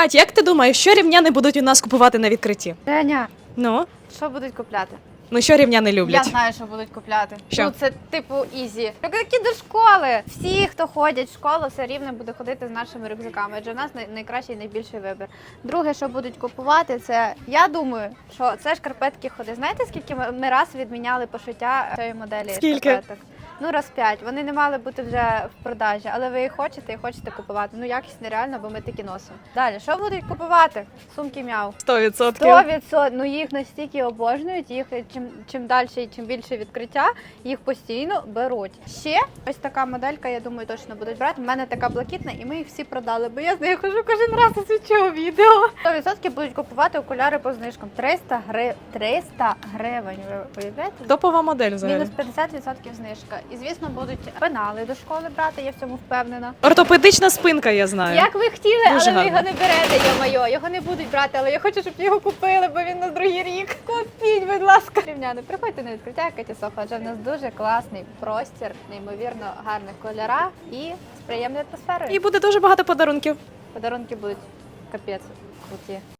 Катя, як ти думаєш, що рівняни будуть у нас купувати на відкритті? Женя, Ну, що будуть купляти? ну що рівняни Я люблять? знаю, що будуть купляти. Що? Ну це типу ізі. Які до школи. Всі, хто ходять в школу, все рівно буде ходити з нашими рюкзаками. Адже в нас най- найкращий і найбільший вибір. Друге, що будуть купувати, це я думаю, що це шкарпетки ходи. Знаєте, скільки ми, ми раз відміняли пошиття цієї моделі Скільки? шкарпеток? Ну, раз п'ять. Вони не мали бути вже в продажі, але ви їх хочете і хочете купувати. Ну, якість нереально, бо ми такі носимо. Далі, що будуть купувати? Сумки мяу. 100%. Сто відсотків. Ну їх настільки обожнюють, їх чим, чим далі і чим більше відкриття, їх постійно беруть. Ще ось така моделька, я думаю, точно будуть брати. У мене така блакитна, і ми їх всі продали, бо я з нею хожу кожен раз у свічого відео. 100% будуть купувати окуляри по знижкам. 300 гривень. 300 гривень. Ви уявляєте? Топова модель взагалі. Мінус 50% знижка. І звісно, будуть пенали до школи брати, я в цьому впевнена. Ортопедична спинка, я знаю. Як ви хотіли, Дуже але ви його не берете, йо-моє. Його не будуть брати, але я хочу, щоб його купили, бо він на другий рік. Купіть, будь ласка. Рівняни, приходьте на відкриття Каті Софа, адже в нас дуже класний простір, неймовірно гарних кольорах і з приємною атмосферою. І буде дуже багато подарунків. Подарунки будуть капець круті.